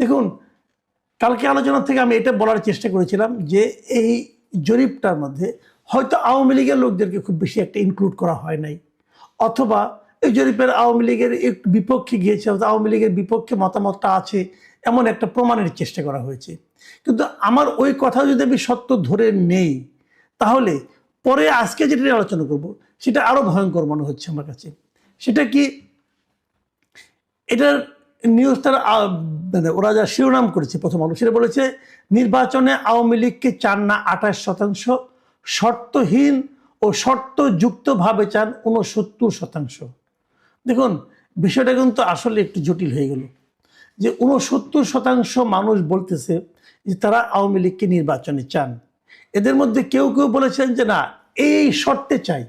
দেখুন, কালকে আলোচনা থেকে আমি এটা বলার চেষ্টা করেছিলাম যে এই জরিপটার মধ্যে হয়তো আওয়ামী লীগের লোকদেরকে খুব বেশি একটা ইনক্লুড করা হয় নাই। অথবা এই জরিপের আওয়ামী লীগের একটু বিপক্ষে গিয়েছে আওয়ামী লীগের বিপক্ষে মতামতটা আছে, এমন একটা প্রমাণের চেষ্টা করা হয়েছে। কিন্তু আমার ওই কথা যদি আমি সত্য ধরে নেই, তাহলে পরে আজকে যেটা আলোচনা করব, সেটা আরও ভয়ঙ্কর মনে হচ্ছে আমার কাছে। সেটা কি? এটার নিউজ তারা মানে ওরা যা শিরোনাম করেছে, প্রথম আলো, সেটা বলেছে, নির্বাচনে আওয়ামী লীগকে চান না আঠাশ শতাংশ, শর্তহীন ও শর্তযুক্তভাবে চান উনসত্তর শতাংশ। দেখুন, বিষয়টা কিন্তু আসলে একটু জটিল হয়ে গেল। যে উনসত্তর শতাংশ মানুষ বলতেছে যে তারা আওয়ামী লীগকে নির্বাচনে চান। এদের মধ্যে কেউ কেউ বলেছেন যে না, এই শর্তে চাই।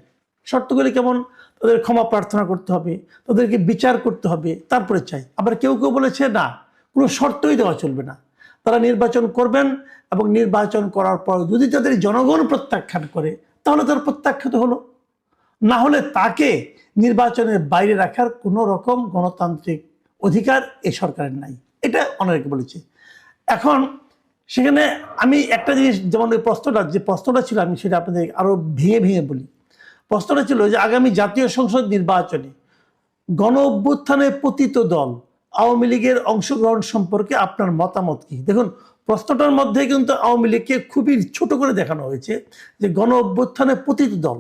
শর্তগুলি কেমন? তাদের ক্ষমা প্রার্থনা করতে হবে, তাদেরকে বিচার করতে হবে, তারপরে চাই। আবার কেউ কেউ বলেছে, না, কোনো শর্তই দেওয়া চলবে না। তারা নির্বাচন করবেন এবং নির্বাচন করার পর যদি তাদের জনগণ প্রত্যাখ্যান করে, তাহলে তার প্রত্যাখ্যাত হলো। না হলে তাকে নির্বাচনের বাইরে রাখার কোনো রকম গণতান্ত্রিক অধিকার এই সরকারের নাই। এটা অনেকে বলেছে। এখন সেখানে আমি একটা জিনিস যেমন ওই প্রশ্নটা, যে প্রশ্নটা ছিল, আমি সেটা আপনাদের আরও ভেঙে ভেঙে বলি। প্রশ্নটা ছিল যে আগামী জাতীয় সংসদ নির্বাচনে গণ অভ্যুত্থানে পতিত দল আওয়ামী লীগের অংশগ্রহণ সম্পর্কে আপনার মতামত কি? দেখুন, প্রশ্নটার মধ্যে কিন্তু আওয়ামী লীগকে খুবই ছোট করে দেখানো হয়েছে যে গণ অভ্যুত্থানে পতিত দল।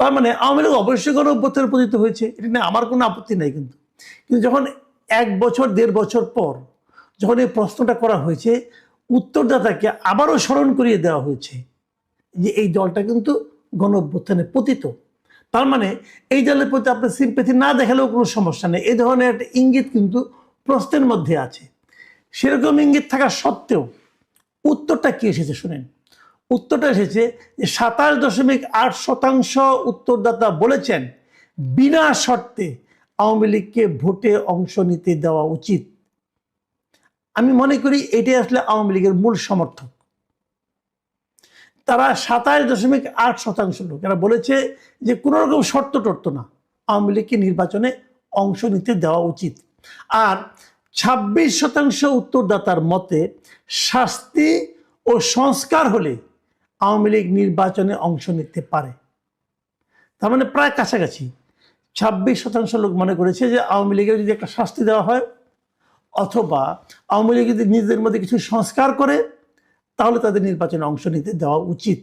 তার মানে আওয়ামী লীগ অবশ্যই গণ অভ্যুত্থানে পতিত হয়েছে। এটা নিয়ে আমার কোনো আপত্তি নেই কিন্তু। কিন্তু যখন এক বছর, দেড় বছর পর যখন এই প্রশ্নটা করা হয়েছে, উত্তরদাতাকে আবারও স্মরণ করিয়ে দেওয়া হয়েছে যে এই দলটা কিন্তু গণ অভ্যুত্থানে পতিত। তার মানে এই দলের প্রতি আপনার সিম্পেথি না দেখালেও কোনো সমস্যা নেই। এই ধরনের একটা ইঙ্গিত কিন্তু প্রশ্নের মধ্যে আছে। সেরকম ইঙ্গিত থাকা সত্ত্বেও উত্তরটা কি এসেছে শুনেন? উত্তরটা এসেছে যে সাতাশ দশমিক আট শতাংশ উত্তরদাতা বলেছেন, বিনা শর্তে আওয়ামী লীগকে ভোটে অংশ নিতে দেওয়া উচিত। আমি মনে করি এটাই আসলে আওয়ামী লীগের মূল সমর্থক। তারা সাতাশ দশমিক আট শতাংশ লোক। এরা বলেছে যে কোনো রকম শর্ত টর্ত না। আওয়ামী লীগকে নির্বাচনে অংশ নিতে দেওয়া উচিত। আর ছাব্বিশ শতাংশ উত্তরদাতার মতে শাস্তি ও সংস্কার হলে আওয়ামী লীগ নির্বাচনে অংশ নিতে পারে। তার মানে প্রায় কাছাকাছি। ছাব্বিশ শতাংশ লোক মনে করেছে যে আওয়ামী লীগের যদি একটা শাস্তি দেওয়া হয়, অথবা আওয়ামী লীগ যদি নিজেদের মধ্যে কিছু সংস্কার করে তাহলে তাদের নির্বাচনে অংশ নিতে দেওয়া উচিত।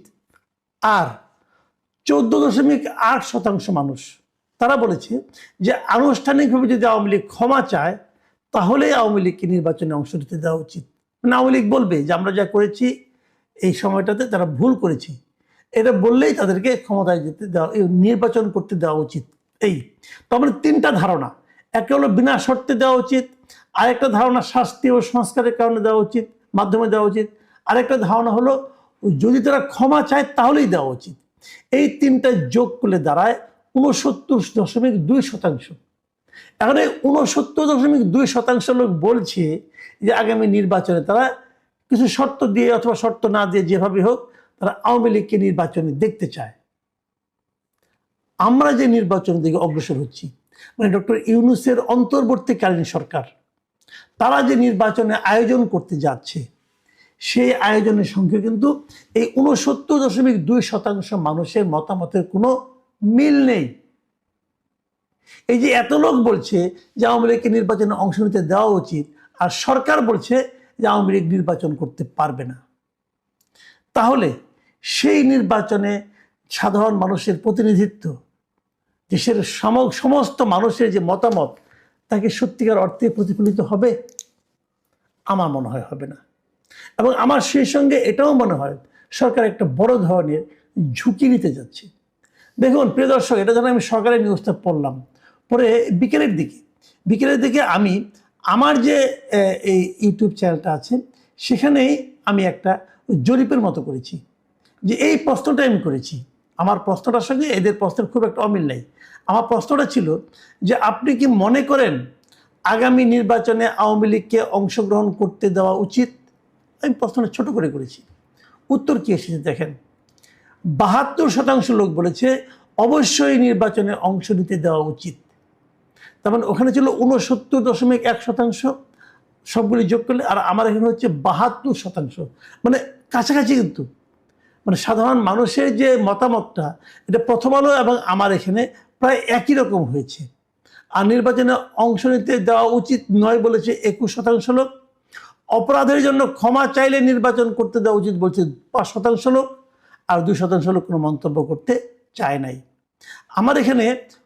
আর চোদ্দ দশমিক আট শতাংশ মানুষ, তারা বলেছে যে আনুষ্ঠানিকভাবে যদি আওয়ামী লীগ ক্ষমা চায়, তাহলে আওয়ামী লীগকে নির্বাচনে অংশ নিতে দেওয়া উচিত। মানে আওয়ামী লীগ বলবে যে আমরা যা করেছি, এই সময়টাতে তারা ভুল করেছি। এটা বললেই তাদেরকে ক্ষমতায় যেতে দেওয়া নির্বাচন করতে দেওয়া উচিত। এই তারপরে তিনটা ধারণা। একটা হলো বিনা শর্তে দেওয়া উচিত, আরেকটা ধারণা শাস্তি ও সংস্কারের কারণে দেওয়া উচিত, মাধ্যমে দেওয়া উচিত। আরেকটা ধারণা হলো, যদি তারা ক্ষমা চায় তাহলেই দেওয়া উচিত। এই তিনটা যোগ করলে দাঁড়ায় উনসত্তর দশমিক দুই শতাংশ। এখানে উনসত্তর দশমিক দুই শতাংশ লোক বলছে যে, আগামী নির্বাচনে তারা কিছু শর্ত দিয়ে অথবা শর্ত না দিয়ে যেভাবে হোক তারা আওয়ামী লীগকে নির্বাচনে দেখতে চায়। আমরা যে নির্বাচনের দিকে অগ্রসর হচ্ছি মানে ডক্টর ইউনুসের অন্তর্বর্তীকালীন সরকার, তারা যে নির্বাচনে আয়োজন করতে যাচ্ছে সেই আয়োজনের সঙ্গে কিন্তু এই উনসত্তর দশমিক দুই শতাংশ মানুষের মতামতের কোনো মিল নেই। এই যে এত লোক বলছে যে আওয়ামী লীগকে নির্বাচনে অংশ নিতে দেওয়া উচিত আর সরকার বলছে যে আওয়ামী লীগ নির্বাচন করতে পারবে না। তাহলে সেই নির্বাচনে সাধারণ মানুষের প্রতিনিধিত্ব, দেশের সম- সমস্ত মানুষের যে মতামত, তাকে সত্যিকার অর্থে প্রতিফলিত হবে? আমার মনে হয় হবে না। এবং আমার সেই সঙ্গে এটাও মনে হয়, সরকার একটা বড় ধরনের ঝুঁকি নিতে যাচ্ছে। দেখুন, প্রিয় দর্শক, এটা যখন আমি সরকারের নিউজটা পড়লাম। পরে বিকেলের দিকে বিকেলের দিকে আমি আমার যে এই ইউটিউব চ্যানেলটা আছে, সেখানেই আমি একটা জরিপের মতো করেছি যে এই প্রশ্নটা আমি করেছি। আমার প্রশ্নটার সঙ্গে এদের প্রশ্নের খুব একটা অমিল নেই। আমার প্রশ্নটা ছিল যে আপনি কি মনে করেন আগামী নির্বাচনে আওয়ামী লীগকে অংশগ্রহণ করতে দেওয়া উচিত? আমি প্রশ্নটা ছোট করে করেছি। উত্তর কি এসেছে দেখেন। বাহাত্তর শতাংশ লোক বলেছে অবশ্যই নির্বাচনে অংশ নিতে দেওয়া উচিত। তার মানে ওখানে ছিল উনসত্তর দশমিক এক শতাংশ সবগুলি যোগ করলে, আর আমার এখানে হচ্ছে বাহাত্তর শতাংশ। মানে কাছাকাছি কিন্তু। মানে সাধারণ মানুষের যে মতামতটা, এটা প্রথম আলো এবং আমার এখানে প্রায় একই রকম হয়েছে। আর নির্বাচনে অংশ নিতে দেওয়া উচিত নয় বলেছে একুশ শতাংশ লোক। অপরাধের জন্য ক্ষমা চাইলে নির্বাচন করতে দেওয়া উচিত বলছে পাঁচ শতাংশ লোক, আর দুই শতাংশ লোক কোনো মন্তব্য করতে চায় নাই। আমার এখানে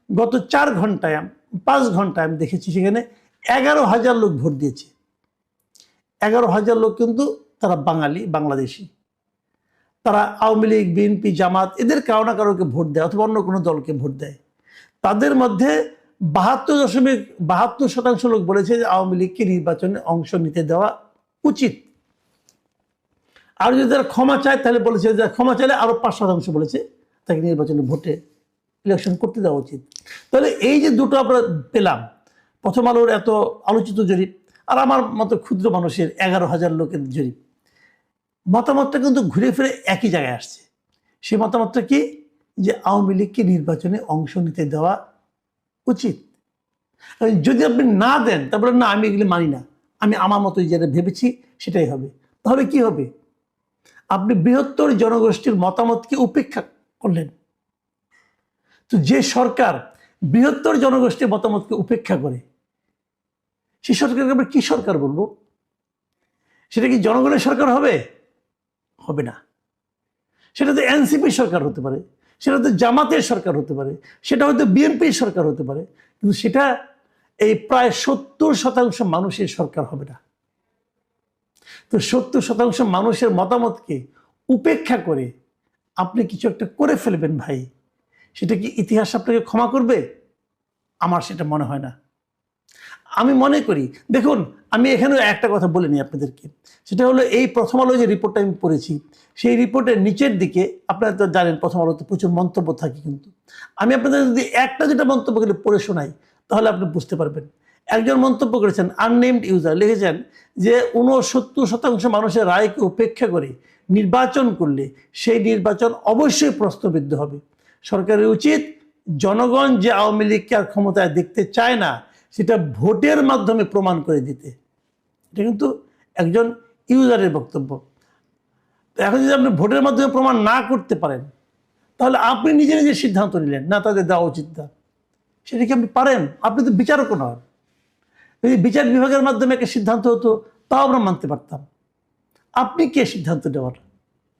গত চার ঘন্টায় পাঁচ ঘন্টায় আমি দেখেছি সেখানে এগারো হাজার লোক ভোট দিয়েছে। এগারো হাজার লোক কিন্তু তারা বাঙালি, বাংলাদেশি। তারা আওয়ামী লীগ, বিএনপি, জামাত, এদের কারও না কারোকে ভোট দেয় অথবা অন্য কোনো দলকে ভোট দেয়। তাদের মধ্যে বাহাত্তর দশমিক বাহাত্তর শতাংশ লোক বলেছে যে আওয়ামী লীগকে নির্বাচনে অংশ নিতে দেওয়া উচিত। আর যদি তারা ক্ষমা চায়, তাহলে বলেছে যে ক্ষমা চাইলে আরও পাঁচ শতাংশ বলেছে, তাকে নির্বাচনে ভোটে ইলেকশন করতে দেওয়া উচিত। তাহলে এই যে দুটো আমরা পেলাম, প্রথম আলোর এত আলোচিত জরিপ আর আমার মতো ক্ষুদ্র মানুষের এগারো হাজার লোকের জরিপ, মতামতটা কিন্তু ঘুরে ফিরে একই জায়গায় আসছে। সেই মতামতটা কি? যে আওয়ামী লীগকে নির্বাচনে অংশ নিতে দেওয়া উচিত। যদি আপনি না দেন তারপরে না, আমি এগুলো মানি না। আমি আমার মতো যেটা ভেবেছি সেটাই হবে। তাহলে কি হবে? আপনি বৃহত্তর জনগোষ্ঠীর মতামতকে উপেক্ষা করলেন। তো যে সরকার বৃহত্তর জনগোষ্ঠীর মতামতকে উপেক্ষা করে, সেই সরকারকে আমরা কি সরকার বলব? সেটা কি জনগণের সরকার হবে? হবে না। সেটা তো এনসিপি সরকার হতে পারে, সেটা তো জামাতের সরকার হতে পারে, সেটা হয়তো বিএনপির সরকার হতে পারে, কিন্তু সেটা এই প্রায় সত্তর শতাংশ মানুষের সরকার হবে না। তো সত্তর শতাংশ মানুষের মতামতকে উপেক্ষা করে আপনি কিছু একটা করে ফেলবেন ভাই। সেটা কি ইতিহাস আপনাকে ক্ষমা করবে? আমার সেটা মনে হয় না। আমি মনে করি, দেখুন, আমি এখানে একটা কথা বলে নিই আপনাদেরকে। সেটা হলো এই প্রথম আলো যে রিপোর্টটা আমি পড়েছি, সেই রিপোর্টের নিচের দিকে আপনারা তো জানেন প্রথম আলোতে প্রচুর মন্তব্য থাকে কিন্তু। আমি আপনাদের যদি একটা যেটা মন্তব্য করে পড়ে শোনাই তাহলে আপনি বুঝতে পারবেন। একজন মন্তব্য করেছেন আননেমড ইউজার লিখেছেন যে ঊনসত্তর শতাংশ মানুষের রায়কে উপেক্ষা করে নির্বাচন করলে সেই নির্বাচন অবশ্যই প্রশ্নবিদ্ধ হবে। সরকারের উচিত জনগণ যে আওয়ামী লীগকে আর ক্ষমতায় দেখতে চায় না, সেটা ভোটের মাধ্যমে প্রমাণ করে দিতে। এটা কিন্তু একজন ইউজারের বক্তব্য। এখন যদি আপনি ভোটের মাধ্যমে প্রমাণ না করতে পারেন, তাহলে আপনি নিজে নিজে সিদ্ধান্ত নিলেন, না তাদের দেওয়া উচিত না। সেটা কি আপনি পারেন? আপনি তো বিচারকও নন। যদি বিচার বিভাগের মাধ্যমে একটা সিদ্ধান্ত হতো, তাও আমরা মানতে পারতাম। আপনি কে সিদ্ধান্ত নেওয়ার?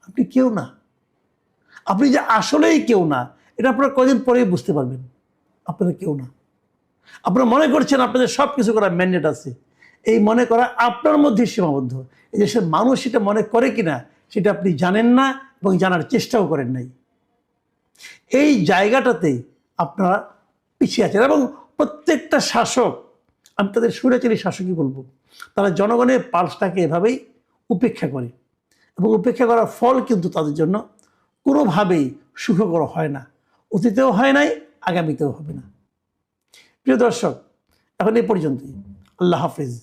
আপনি কেউ না। আপনি যে আসলেই কেউ না, এটা আপনারা কদিন পরেই বুঝতে পারবেন। আপনারা কেউ না। আপনারা মনে করছেন আপনাদের সব কিছু করার ম্যান্ডেট আছে। এই মনে করা আপনার মধ্যে সীমাবদ্ধ। এই দেশের মানুষ সেটা মনে করে কিনা, সেটা আপনি জানেন না এবং জানার চেষ্টাও করেন নাই। এই জায়গাটাতে আপনারা পিছিয়ে আছেন এবং প্রত্যেকটা শাসক, আমি তাদের সুরাচারী শাসকই বলব, তারা জনগণের পালসটাকে এভাবেই উপেক্ষা করে। এবং উপেক্ষা করার ফল কিন্তু তাদের জন্য কোনোভাবেই সুখকর হয় না। অতীতেও হয় নাই, আগামীতেও হবে না। প্রিয় দর্শক, এখন এ পর্যন্তই। আল্লাহ হাফিজ।